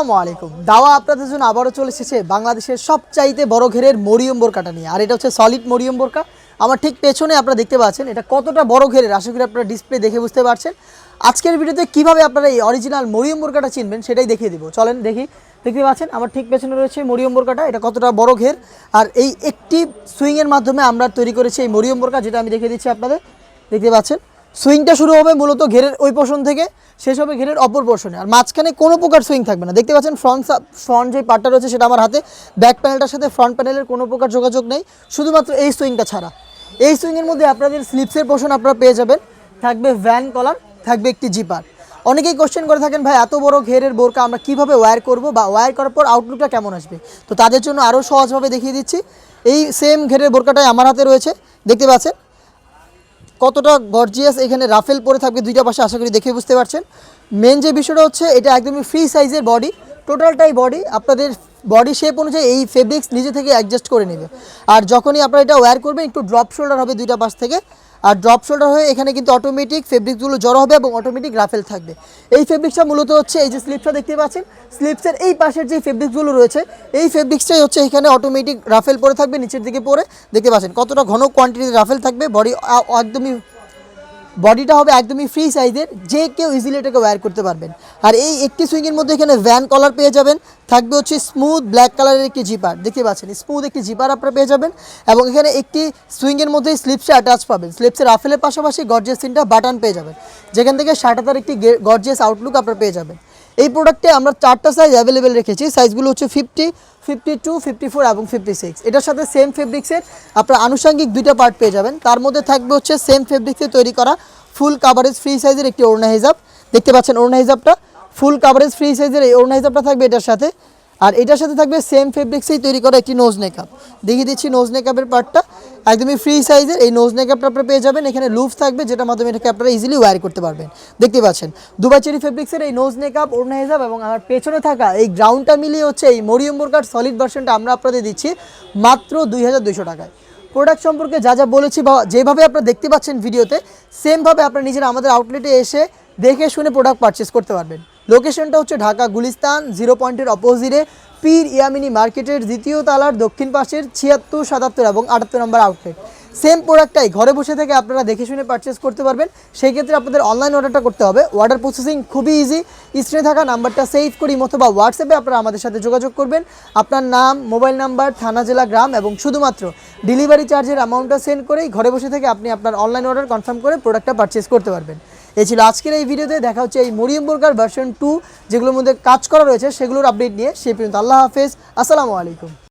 আসসালামু আলাইকুম। দাওয়া আপনাদের জন্য আবারও চলে এসেছে বাংলাদেশের সবচাইতে বড় ঘেরের মরিয়ম বোরকাটা নিয়ে। আর এটা হচ্ছে সলিড মরিয়ম বোরকা। আমার ঠিক পেছনে আপনারা দেখতে পাচ্ছেন, এটা কতটা বড় ঘেরের, আশা করি আপনারা ডিসপ্লে দেখে বুঝতে পারছেন। আজকের ভিডিওতে কীভাবে আপনারা এই অরিজিনাল মরিয়ম বোরকাটা চিনবেন সেটাই দেখিয়ে দেবো। চলেন দেখি, দেখতে পাচ্ছেন, আমার ঠিক পেছনে রয়েছে মরিয়ম বোরকাটা, এটা কতটা বড় ঘের। আর এই একটি সুইংয়ের মাধ্যমে আমরা তৈরি করেছি এই মরিয়ম বোরকা, যেটা আমি দেখিয়ে দিচ্ছি আপনাদের। দেখতে পাচ্ছেন সুইংটা শুরু হবে মূলত ঘেরের ওই পোর্শন থেকে, শেষ হবে ঘেরের অপর পোর্শনে আর মাঝখানে কোনো প্রকার সুইং থাকবে না। দেখতে পাচ্ছেন ফ্রন্ট ফ্রন্ট যে পার্টটা রয়েছে সেটা আমার হাতে ব্যাক প্যানেলটার সাথে ফ্রন্ট প্যানেলের কোনো প্রকার যোগাযোগ নেই। শুধুমাত্র এই সুইংটা ছাড়া। এই সুইংয়ের মধ্যে আপনাদের স্লিপসের পোর্শন আপনারা পেয়ে যাবেন। থাকবে ভ্যান কলার থাকবে একটি জিপার অনেকেই কোশ্চেন করে থাকেন, ভাই, এত বড় ঘেরের বোরকা আমরা কীভাবে ওয়্যার করব বা ওয়্যার করার পর আউটলুকটা কেমন আসবে? তো তাদের জন্য আরও সহজভাবে দেখিয়ে দিচ্ছি। এই সেম ঘেরের বোরকাটাই আমার হাতে রয়েছে। দেখতে পাচ্ছেন কতটা গর্জিয়াস এখানে রাফেল পরে থাকবে দুইটা পাশে আশা করি দেখে বুঝতে পারছেন। মেন যে বিষয়টা হচ্ছে, এটা একদমই ফ্রি সাইজের বডি টোটালটাই বডি আপনাদের বডি শেপ অনুযায়ী এই ফেব্রিক্স নিজে থেকে অ্যাডজাস্ট করে নেবে। আর যখনই আপনারা এটা ওয়্যার করবেন, একটু ড্রপ শোল্ডার হবে দুইটা পাশ থেকে। আর ড্রপ শোল্ডার হয়ে এখানে কিন্তু অটোমেটিক ফেব্রিকগুলো জড়ো হবে এবং অটোমেটিক রাফেল থাকবে। এই ফেব্রিক্সটা মূলত হচ্ছে এই যে স্লিপসটা দেখতে পাচ্ছেন। স্লিপসের এই পাশের যে ফেব্রিক্সগুলো রয়েছে, এই ফেব্রিক্সটাই হচ্ছে এখানে অটোমেটিক রাফেল পরে থাকবে, নিচের দিকে পরে। দেখতে পাচ্ছেন কতটা ঘন কোয়ান্টিটিতে রাফেল থাকবে বডি একদমই বডিটা হবে একদমই ফ্রি সাইজের যে কেউ ইজিলি এটাকে ওয়্যার করতে পারবেন। আর এই একটি সুইংয়ের মধ্যে এখানে ভ্যান কলার পেয়ে যাবেন, থাকবে হচ্ছে স্মুথ ব্ল্যাক কালারের একটি জিপার দেখতে পাচ্ছেন স্মুথ একটি জিপার আপনারা পেয়ে যাবেন এবং এখানে একটি সুইংয়ের মধ্যে স্লিপসে অ্যাটাচ পাবেন। স্লিপসের রাফেলের পাশাপাশি গর্জিয়াস তিনটা বাটন পেয়ে যাবেন। যেখান থেকে শার্টাতার একটি গর্জিয়াস আউটলুক আপনারা পেয়ে যাবেন। এই প্রোডাক্টে আমরা চারটা সাইজ অ্যাভেলেবেল রেখেছি। সাইজগুলো হচ্ছে fifty fifty two fifty four এবং ফিফটি সিক্স এটার সাথে সেম ফেব্রিক্সের আপনার আনুষঙ্গিক দুইটা পার্ট পেয়ে যাবেন। তার মধ্যে থাকবে হচ্ছে সেম ফেব্রিক্সে তৈরি করা ফুল কাভারেজ ফ্রি সাইজের একটি ওড়না হিজাব। দেখতে পাচ্ছেন ওড়না হিজাবটা? ফুল কাভারেজ ফ্রি সাইজের এই ওড়না হিজাবটা থাকবে এটার সাথে। আর এটার সাথে থাকবে সেম ফেব্রিক্সেই তৈরি করা একটি নোজ নেকআপ দেখিয়ে দিচ্ছি নোজ নেকআপের পার্টটা একদমই ফ্রি সাইজের এই নোজ নেকআপটা আপনারা পেয়ে যাবেন। এখানে লুফ থাকবে যেটার মাধ্যমে এটাকে আপনারা ইজিলি ওয়্যার করতে পারবেন। দেখতে পাচ্ছেন দুবাই চেরি ফেব্রিক্সের এই নোজ নেকআপ ওড়না হিসাব এবং আমার পেছনে থাকা এই গ্রাউন্ডটা মিলিয়ে হচ্ছে এই মরিয়ম বোরকার সলিড ভার্সনটা আমরা আপনাদের দিচ্ছি মাত্র দুই হাজার দুইশো টাকায়। প্রোডাক্ট সম্পর্কে যা যা বলেছি বা যেভাবে আপনারা দেখতে পাচ্ছেন ভিডিওতে সেমভাবে আপনারা নিজেরা আমাদের আউটলেটে এসে দেখে শুনে প্রোডাক্ট পারচেস করতে পারবেন। লোকেশনটা হচ্ছে ঢাকা গুলিস্তান, জিরো পয়েন্টের অপোজিটে পীর ইয়ামিনী মার্কেটের দ্বিতীয় তালার দক্ষিণ পাশের ছিয়াত্তর, সাতাত্তর এবং আটাত্তর নম্বর আউটলেট সেম প্রোডাক্টটাই ঘরে বসে থেকে আপনারা দেখে শুনে পারচেস করতে পারবেন। সেই ক্ষেত্রে আপনাদের অনলাইন অর্ডারটা করতে হবে। অর্ডার প্রসেসিং খুবই ইজি স্ক্রিনে থাকা নাম্বারটা সেভ করি অথবা হোয়াটসঅ্যাপে আপনারা আমাদের সাথে যোগাযোগ করবেন। আপনার নাম মোবাইল নাম্বার থানা, জেলা, গ্রাম এবং শুধুমাত্র ডেলিভারি চার্জের অ্যামাউন্টটা সেন্ড করেই ঘরে বসে থেকে আপনি আপনার অনলাইন অর্ডার কনফার্ম করে প্রোডাক্টটা পারচেস করতে পারবেন। এই ছিল আজকের এই ভিডিওতে দেখা হচ্ছে এই মরিয়ম বোরকার ভার্সন টু যেগুলোর মধ্যে কাজ করা রয়েছে, সেগুলোর আপডেট নিয়ে। সেই পর্যন্ত আল্লাহ হাফেজ। আসসালামু আলাইকুম।